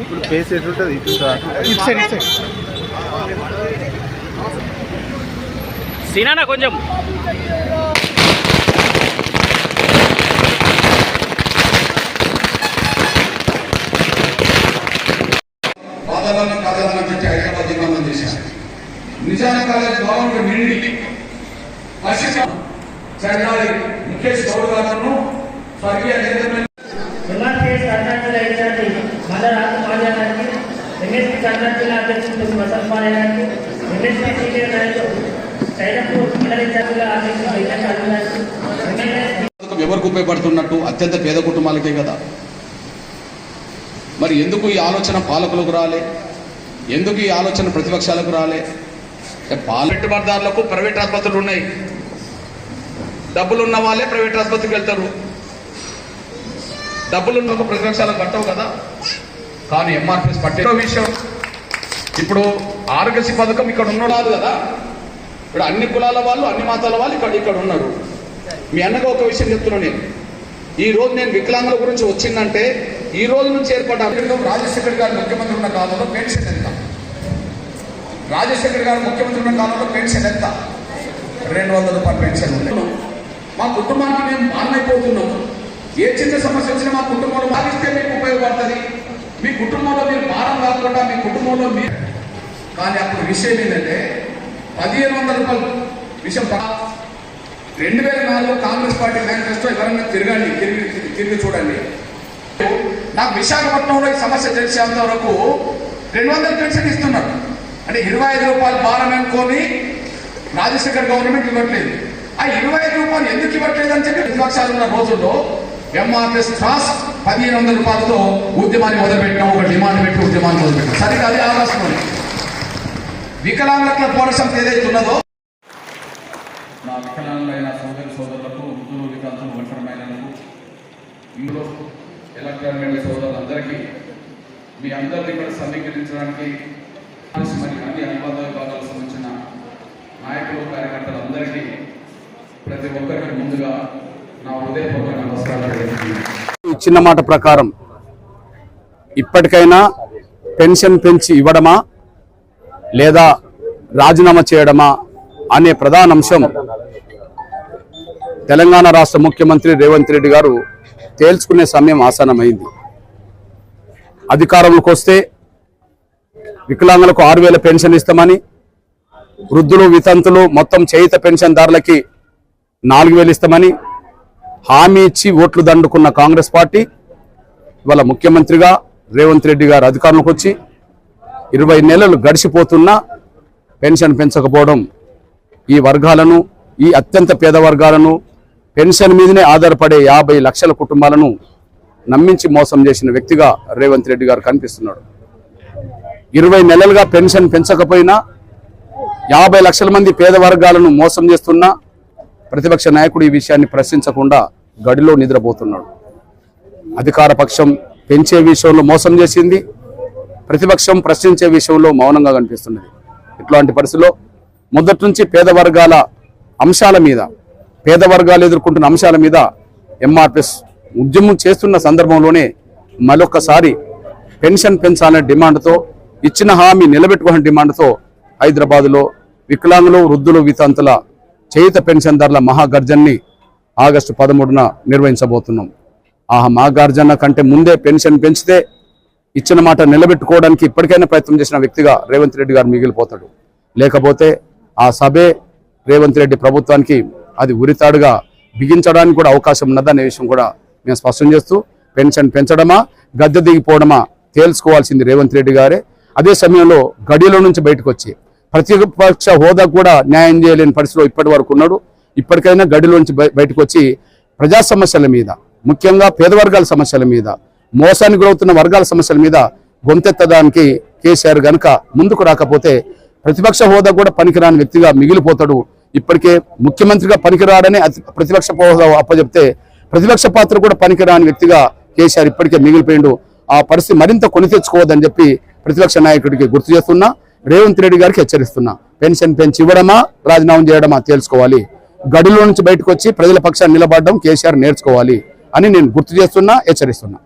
ఇప్పుడు ఫేస్ ఎట్లుంటుంది ఇటు ఇటు సైడ్ ఇటు సైడ్ సీనానా కొంచెం బాధలను కథలను పెట్టి హైదరాబాద్ నిర్మాణం చేశారు నిజాం కాలేజ్ గవర్నమెంట్ నిండి పరిశీలన ముఖేష్ గౌడ్ గారు స్వర్గీయ కర్ణాటక ఎంఎస్పీ కర్ణాటక జిల్లా అధ్యక్షుడు వసంత్ గారికి ఎంఎస్పీ సీనియర్ నాయకులు ఇన్ఛార్జిగా ఎవరికి ఉపయోగపడుతున్నట్టు అత్యంత పేద కుటుంబాలకే కదా. మరి ఎందుకు ఈ ఆలోచన పాలకులకు రాలే? ఎందుకు ఈ ఆలోచన ప్రతిపక్షాలకు రాలే? పాల పెట్టుబడిదారులకు ప్రైవేట్ ఆసుపత్రులు ఉన్నాయి. డబ్బులు ఉన్న వాళ్ళే ప్రైవేట్ ఆసుపత్రికి వెళ్తారు. డబ్బులు ఉన్న ప్రతిపక్షాలకు కట్టవు కదా? కానీ ఎంఆర్పిఎస్ పట్టే విషయం. ఇప్పుడు ఆరోగ్యశ్రీ పథకం ఇక్కడ ఉన్నాడు కదా ఇప్పుడు అన్ని కులాల వాళ్ళు అన్ని మతాల వాళ్ళు ఇక్కడ ఇక్కడ ఉన్నారు. మీ అన్నగా ఒక విషయం చెప్తున్నాను నేను. ఈ రోజు నేను వికలాంగుల గురించి వచ్చిందంటే ఈ రోజు నుంచి ఏర్పడ్డ రాజశేఖర్ గారు ముఖ్యమంత్రి ఉన్న కాలంలో పెన్షన్ ఎంత? రాజశేఖర్ గారు ముఖ్యమంత్రి ఉన్న కాలంలో పెన్షన్ ఎంత? రెండు వందల రూపాయల పెన్షన్ ఉంది. మా కుటుంబానికి మేము బాలనైపోతున్నాము ఏ చిన్న సమస్య వచ్చినా మా కుటుంబంలో భావిస్తే మీకు ఉపయోగపడుతుంది. మీ కుటుంబంలో మీరు భారం కాకుండా మీ కుటుంబంలో మీ కానీ అప్పుడు విషయం ఏంటంటే పదిహేను వందల రూపాయలు విషయం రెండు వేల నాలుగులో కాంగ్రెస్ పార్టీ మేనిఫెస్టో ఎవరన్నా తిరగండి తిరిగి తిరిగి చూడండి. నాకు విశాఖపట్నంలో ఈ సమస్య తెలిసేంత వరకు రెండు వందల పెన్షన్ ఇస్తున్నారు. అంటే ఇరవై ఐదు రూపాయలు భారం అనుకొని రాజశేఖర్ గవర్నమెంట్ ఇవ్వట్లేదు ఆ ఇరవై ఐదు రూపాయలు ఎందుకు ఇవ్వట్లేదు అని చెప్పి ప్రతిపక్షాలు ఉన్న రోజుల్లో ఎంఆర్ఎస్ ట్రాస్ పదిహేను వందల రూపాయలతో ఉద్యమాన్ని మొదలుపెట్టినాం ఒక డిమాండ్ పెట్టి ఉద్యమాన్ని మొదలుపెట్టాం సరిగ్గా అదే ఆలోచన ఉంది. వికలాంగుల పోరాటం ఏదైతే ఉన్నదో నా వికలాంగులైన సోదరి సోదరులకు వృద్ధులు వికాసం ఒంటరిమైనలకు ఇందులో ఎలక్ట్రానిక్ సోదరులందరికీ మీ అందరినీ కూడా సమీకరించడానికి మరి అన్ని అనుబంధ విభాగాలకు సంబంధించిన నాయకులు కార్యకర్తలందరికీ ప్రతి ఒక్కరికి ముందుగా నా హృదయపూర్వక నమస్కారాలు తెలియజేస్తున్నాను. ఇచ్చిన మాట ప్రకారం ఇప్పటికైనా పెన్షన్ పెంచి ఇవ్వడమా లేదా రాజీనామా చేయడమా అనే ప్రధాన అంశం తెలంగాణ రాష్ట్ర ముఖ్యమంత్రి రేవంత్ రెడ్డి గారు తేల్చుకునే సమయం ఆసనమైంది అధికారంలోకి వస్తే వికలాంగులకు ఆరు వేల పెన్షన్ ఇస్తామని వృద్ధులు వితంతులు మొత్తం చేయిత పెన్షన్దారులకి నాలుగు వేలు ఇస్తామని హామీ ఇచ్చి ఓట్లు దండుకున్న కాంగ్రెస్ పార్టీ ఇవాళ ముఖ్యమంత్రిగా రేవంత్ రెడ్డి గారు అధికారంలోకి వచ్చి ఇరవై నెలలు గడిచిపోతున్నా పెన్షన్ పెంచకపోవడం ఈ వర్గాలను ఈ అత్యంత పేద వర్గాలను పెన్షన్ మీదనే ఆధారపడే యాభై లక్షల కుటుంబాలను నమ్మించి మోసం చేసిన వ్యక్తిగా రేవంత్ రెడ్డి గారు కనిపిస్తున్నాడు. ఇరవై నెలలుగా పెన్షన్ పెంచకపోయినా యాభై లక్షల మంది పేద వర్గాలను మోసం చేస్తున్నా ప్రతిపక్ష నాయకుడు ఈ విషయాన్ని ప్రశ్నించకుండా గడిలో నిద్రపోతున్నాడు. అధికార పక్షం పెంచే విషయంలో మోసం చేసింది ప్రతిపక్షం ప్రశ్నించే విషయంలో మౌనంగా కనిపిస్తున్నది. ఇట్లాంటి పరిస్థితిలో మొదటి నుంచి పేద వర్గాల అంశాల మీద పేద వర్గాలు ఎదుర్కొంటున్న అంశాల మీద ఎంఆర్పిఎస్ ఉద్యమం చేస్తున్న సందర్భంలోనే మరొకసారి పెన్షన్ పెంచాలనే డిమాండ్తో ఇచ్చిన హామీ నిలబెట్టుకునే డిమాండ్తో హైదరాబాద్లో వికలాంగులు వృద్ధులు వితంతుల చేయిత పెన్షన్దారుల మహాగర్జన్ని ఆగస్టు పదమూడున నిర్వహించబోతున్నాం. ఆ మహాగర్జన కంటే ముందే పెన్షన్ పెంచితే ఇచ్చిన మాట నిలబెట్టుకోవడానికి ఇప్పటికైనా ప్రయత్నం చేసిన వ్యక్తిగా రేవంత్ రెడ్డి గారు మిగిలిపోతాడు. లేకపోతే ఆ సభే రేవంత్ రెడ్డి ప్రభుత్వానికి అది ఉరితాడుగా బిగించడానికి కూడా అవకాశం ఉన్నదనే విషయం కూడా మేము స్పష్టం చేస్తూ పెన్షన్ పెంచడమా గద్దె దిగిపోవడమా తేల్చుకోవాల్సింది రేవంత్ రెడ్డి గారే. అదే సమయంలో గడిలో నుంచి బయటకు వచ్చి ప్రతిపక్ష హోదా కూడా న్యాయం చేయలేని పరిస్థితిలో ఇప్పటి వరకు ఉన్నాడు. ఇప్పటికైనా గడిలోంచి బయటకు వచ్చి ప్రజా సమస్యల మీద ముఖ్యంగా పేద వర్గాల సమస్యల మీద మోసానికి గురవుతున్న వర్గాల సమస్యల మీద గొంతెత్తడానికి కేసీఆర్ గనక ముందుకు రాకపోతే ప్రతిపక్ష హోదా కూడా పనికిరాని వ్యక్తిగా మిగిలిపోతాడు. ఇప్పటికే ముఖ్యమంత్రిగా పనికిరాడని ప్రతిపక్ష హోదా అప్పచెప్తే ప్రతిపక్ష పాత్ర కూడా పనికిరాని వ్యక్తిగా కేసీఆర్ ఇప్పటికే మిగిలిపోయిండు. ఆ పరిస్థితి మరింత కొని తెచ్చుకోవద్దని చెప్పి ప్రతిపక్ష నాయకుడికి గుర్తు చేస్తున్నా రేవంత్ రెడ్డి గారికి హెచ్చరిస్తున్నా. పెన్షన్ పెంచి ఇవ్వడమా రాజీనామా చేయడమా తెలుసుకోవాలి గడిలో నుంచి బయటకు వచ్చి ప్రజల పక్షాన్ని నిలబడడం కేసీఆర్ నేర్చుకోవాలి అని నేను గుర్తు చేస్తున్నా హెచ్చరిస్తున్నా.